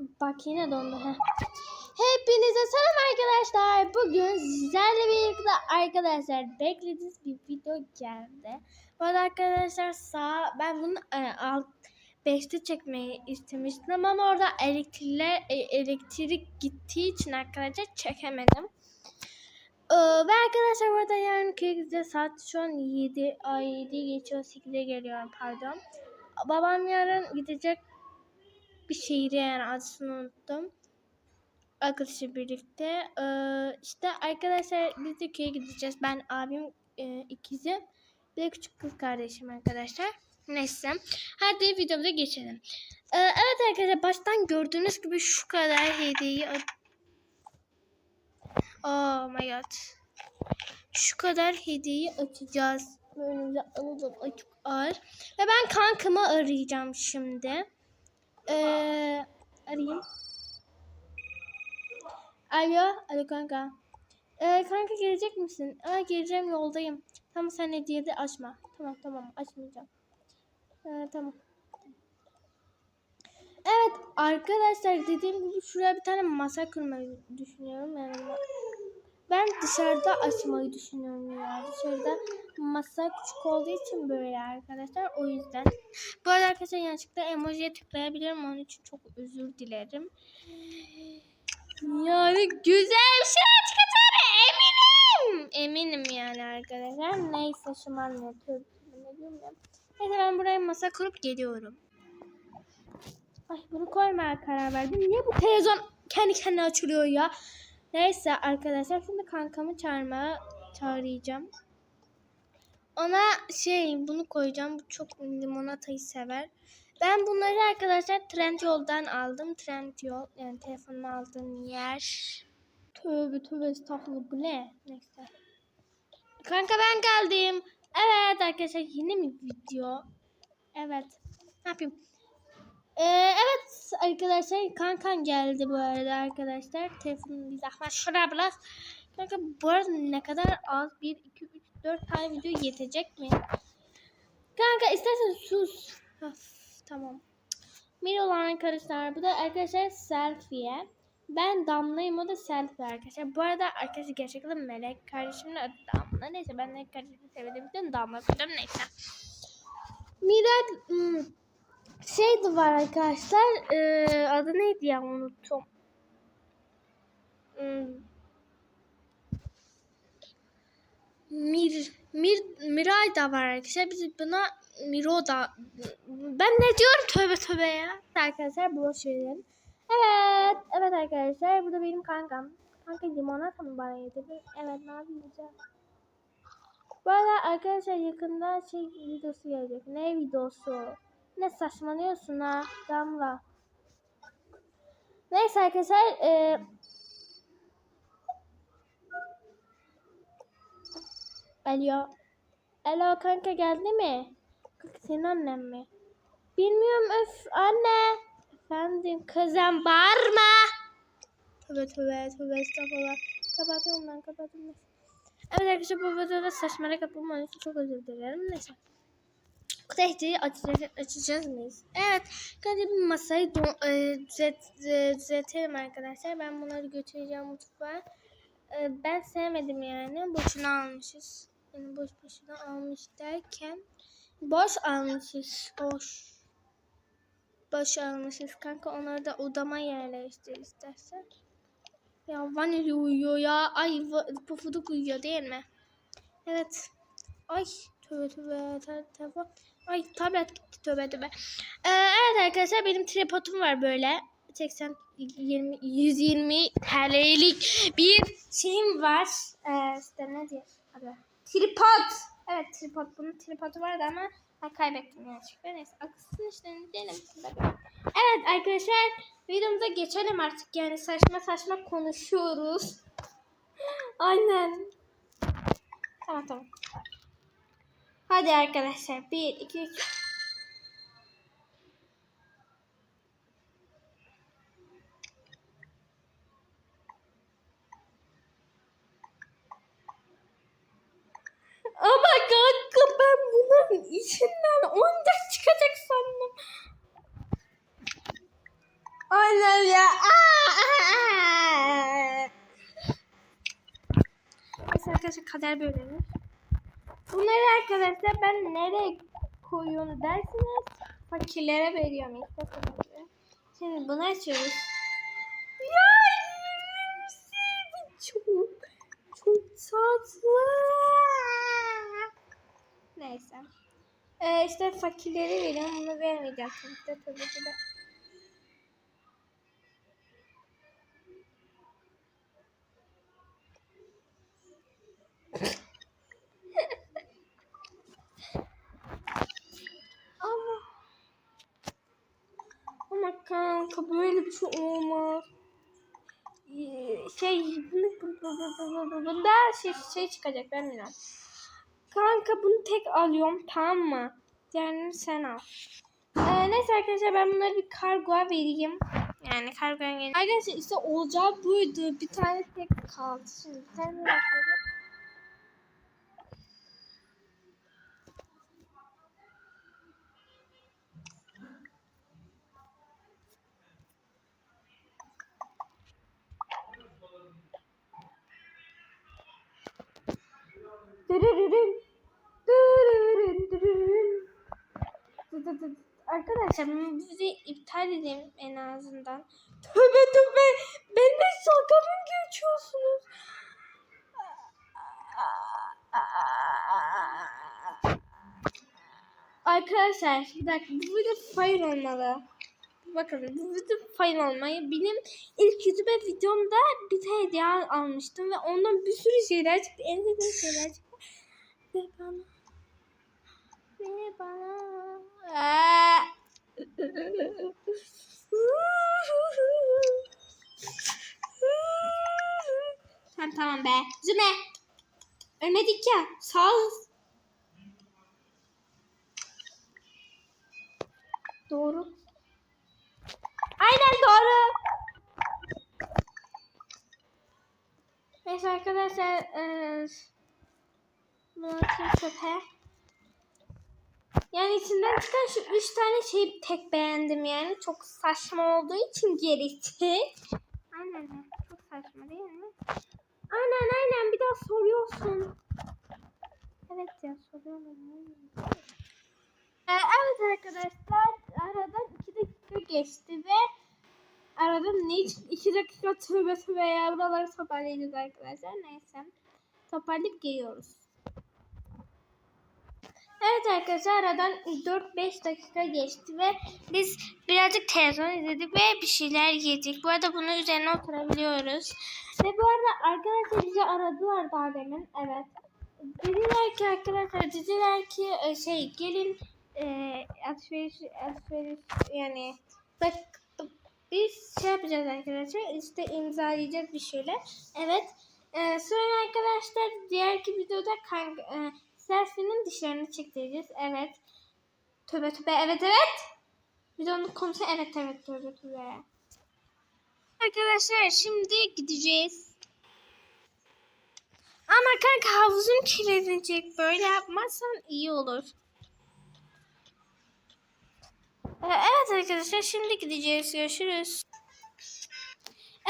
Bak yine dondu. Heh. Hepinize selam arkadaşlar. Bugün sizlerle birlikte arkadaşlar beklediğiniz bir video geldi. Bu arada arkadaşlar sağ ben bunu e, alt 5'te çekmeyi istemiştim ama orada elektrikler e, elektrik gittiği için arkadaşlar çekemedim. Ee, ve arkadaşlar burada yarın köye saat şu an 7 ay 7 geçiyor 8'e geliyor pardon. Babam yarın gidecek bir şehri yani adını unuttum. Arkadaşlar birlikte. Ee, işte arkadaşlar biz de köye gideceğiz. Ben abim e, ikizi bir de küçük kız kardeşim arkadaşlar. Neyse. Hadi videomuza geçelim. Ee, evet arkadaşlar baştan gördüğünüz gibi şu kadar hediyeyi Oh my god. Şu kadar hediyeyi açacağız. Önümüze alalım açık ağır. Ve ben kankamı arayacağım şimdi. Ee, arayayım. Alo, alo kanka. Ee, kanka gelecek misin? Aa, geleceğim yoldayım. Tamam sen hediyeyi de açma. Tamam tamam açmayacağım. Ee, tamam. Evet arkadaşlar dediğim gibi şuraya bir tane masa kurmayı düşünüyorum. Yani ben dışarıda açmayı düşünüyorum ya. Dışarıda masa küçük olduğu için böyle arkadaşlar. O yüzden. Bu arada arkadaşlar yanlışlıkla emojiye tıklayabilirim. Onun için çok özür dilerim. Yani güzel bir şey çıkacağını eminim. Eminim yani arkadaşlar. Neyse şımarmıyor. Tövbe. Neyse ben buraya masa kurup geliyorum. Ay bunu koymaya karar verdim. Niye bu televizyon kendi kendine açılıyor ya? Neyse arkadaşlar şimdi kankamı çağırmaya çağıracağım. Ona şey bunu koyacağım. Bu çok limonatayı sever. Ben bunları arkadaşlar Trendyol'dan aldım. Trendyol yani telefonumu aldığım yer. Tövbe tövbe estağfurullah bu ne? Neyse. Kanka ben geldim. Evet arkadaşlar yine mi video? Evet. Ne yapayım? Ee, evet arkadaşlar kankan geldi bu arada arkadaşlar. Telefonu bir zahmet şuraya biraz. Kanka bu arada ne kadar az? 1, 2, 3, 4 tane video yetecek mi? Kanka istersen sus. Of, tamam. Merhaba arkadaşlar. Bu da arkadaşlar selfie. Ben Damla'yım o da selfie arkadaşlar. Bu arada arkadaşlar gerçekten Melek kardeşimin adı Damla. Neyse ben Melek kardeşimi sevdiğim için Damla koydum neyse. Mira hmm, şey de var arkadaşlar. Ee, adı neydi ya unuttum. Hmm. Mir, Mir, Miray da var arkadaşlar. Biz buna Miro da ben ne diyorum tövbe tövbe ya. Arkadaşlar boş verelim. Evet. Evet arkadaşlar. Bu da benim kankam. Kanka limonata mı bana yedirdin? Evet ne yapacağım? Bu arada arkadaşlar yakında şey videosu gelecek. Ne videosu? Ne saçmalıyorsun ha Damla. Neyse arkadaşlar e, Alo. Alo kanka geldi mi? Kanka senin annen mi? Bilmiyorum öf anne. Efendim kızım bağırma. Tövbe tövbe tövbe estağfurullah. Kapatıyorum ben kapatıyorum. Evet arkadaşlar bu videoda saçmalık yapılmanın için çok özür dilerim. Neyse. Kutu açacağız, mıyız? Evet. Bir masayı do- e, düzelt, e, düzeltelim arkadaşlar. Ben bunları götüreceğim mutfağa. E, ben sevmedim yani. Boşuna almışız. Yani boş boşuna almış derken boş almışız. Boş. Boş almışız kanka. Onları da odama yerleştir istersen. Ya Vanilya uyuyor ya. Ay pufuduk uyuyor değil mi? Evet. Ay tövbe tövbe tövbe. Ay tablet gitti tövbe tövbe. Ee, evet arkadaşlar benim tripodum var böyle. 80 20 120 TL'lik bir şeyim var. Ee, işte ne diye adı? Tripod. Evet tripod. Bunun tripodu vardı ama ben kaybettim yanlışlıkla. Neyse akılsın işte ne diyelim. Evet arkadaşlar videomuza geçelim artık. Yani saçma saçma konuşuyoruz. Aynen. Tamam tamam. Hadi arkadaşlar. 1, 2, 3. Ama kanka ben bunların içinden oyuncak çıkacak sandım. Aynen ya. Mesela arkadaşlar kader bölümü. Bunları arkadaşlar ben nereye koyuyorum dersiniz fakirlere veriyorum işte tabii. Şimdi bunu açıyoruz. Ya çok çok tatlı. Neyse. Ee, işte fakirlere veriyorum. Bunu vermeyeceğim tabii tabii ki de. Ama ama kanka böyle bir şey olmaz. Ee, Şey bu- bu- bu- bu- bu- bu- bunda şey, şey çıkacak ben bilmiyorum. Kanka bunu tek alıyorum tamam mı? Diğerini sen al. Ee, neyse arkadaşlar ben bunları bir kargoya vereyim. Yani kargoya gelin. Arkadaşlar işte olacağı buydu. Bir tane tek kaldı. Şimdi bir tane daha Arkadaşlar bizi iptal edeyim en azından. Tövbe tövbe. Benimle dalga mı geçiyorsunuz? Arkadaşlar bir dakika bu video fire olmalı. Bakın bu video fire olmayı benim ilk YouTube videomda bir hediye almıştım ve ondan bir sürü şeyler çıktı. En sevdiğim şeyler çıktı. Ve bana ve bana Aa! Tamam tamam be. Züne. Ölmedik ya. Sağ ol. Doğru. Aynen doğru. Neyse arkadaşlar. Eee bunu atayım çöpe. Yani içinden çıkan şu üç tane şeyi tek beğendim yani. Çok saçma olduğu için gerisi. Aynen. Çok saçma değil mi? Aynen aynen. Bir daha soruyorsun. Evet ya soruyorum. Ee, evet arkadaşlar. Aradan iki dakika geçti ve aradan ne için iki dakika tövbe tövbe ya. Buraları toparlayacağız arkadaşlar. Neyse. Toparlayıp geliyoruz. Evet arkadaşlar aradan 4-5 dakika geçti ve biz birazcık televizyon izledik ve bir şeyler yedik. Bu arada bunun üzerine oturabiliyoruz. Ve bu arada arkadaşlar bizi aradılar daha demin. Evet. Dediler ki arkadaşlar dediler ki e, şey gelin e, alışveriş alışveriş yani bak biz şey yapacağız arkadaşlar işte imzalayacağız bir şeyler. Evet. E, sonra arkadaşlar diğerki videoda kanka, e, Selfie'nin dişlerini çektireceğiz. Evet. Tövbe tövbe. Evet evet. Videonun konusu evet evet tövbe tövbe. Arkadaşlar şimdi gideceğiz. Ama kanka havuzun kirlenecek. Böyle yapmazsan iyi olur. Ee, Evet arkadaşlar şimdi gideceğiz. Görüşürüz.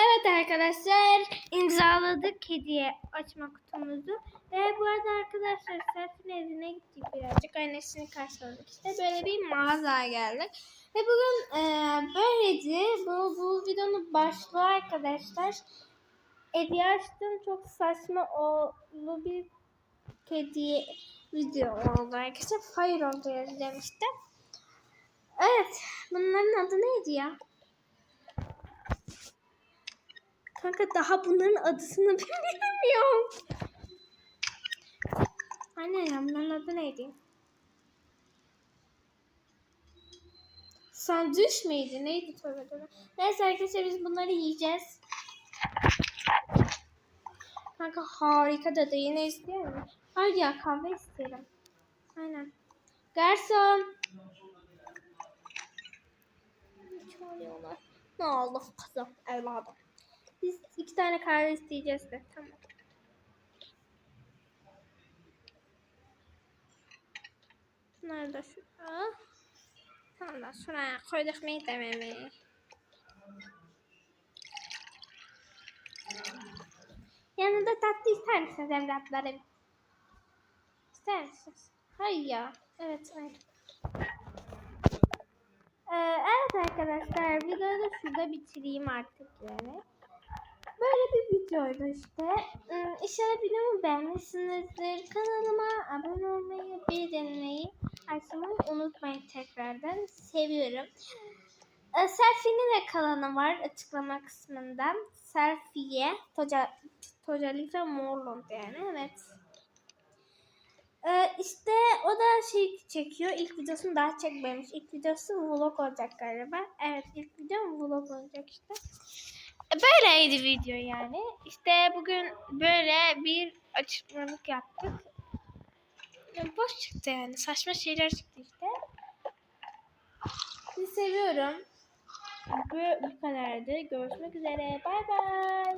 Evet arkadaşlar imzaladık hediye açma kutumuzu. Ve bu arada arkadaşlar Serpil'in evine gittik birazcık. Annesini karşıladık. İşte böyle bir mağazaya geldik. Ve bugün e, böyleydi. Bu, bu videonun başlığı arkadaşlar. Hediye açtım. Çok saçma oldu bir hediye video oldu arkadaşlar. Fire oldu yazacağım işte. Evet. Bunların adı neydi ya? Kanka daha bunların adısını bilmiyorum. Anne ya bunların adı neydi? Sandviç miydi? Neydi tövbe tövbe. Neyse arkadaşlar biz bunları yiyeceğiz. Kanka harika da yine istiyor musun? Hayır ya kahve isterim. Aynen. Garson. Ne oldu kızım evladım. Biz iki tane kahve isteyeceğiz de. Tamam. Bunları da şuraya. Tamam da şuraya koyduk meydemeyi. Yanında tatlı ister misiniz evlatlarım? İster misiniz? Hayır ya. Evet. Hayır. Ee, evet arkadaşlar videoyu da şurada bitireyim artık yani. Böyle bir videoydu işte. İnşallah videomu beğenmişsinizdir. Kanalıma abone olmayı, bildirimleri açmayı unutmayın tekrardan. Seviyorum. Ee, Selfie'nin de kanalı var açıklama kısmında. Selfie'ye Toca, Toca Lisa Morlund yani evet. Ee, işte o da şey çekiyor. İlk videosunu daha çekmemiş. İlk videosu vlog olacak galiba. Evet ilk videom vlog olacak işte. Böyleydi video yani. İşte bugün böyle bir açıklamalık yaptık. Ya boş çıktı yani. Saçma şeyler çıktı işte. Sizi seviyorum. Bu, bu kadardı. Görüşmek üzere. Bay bay.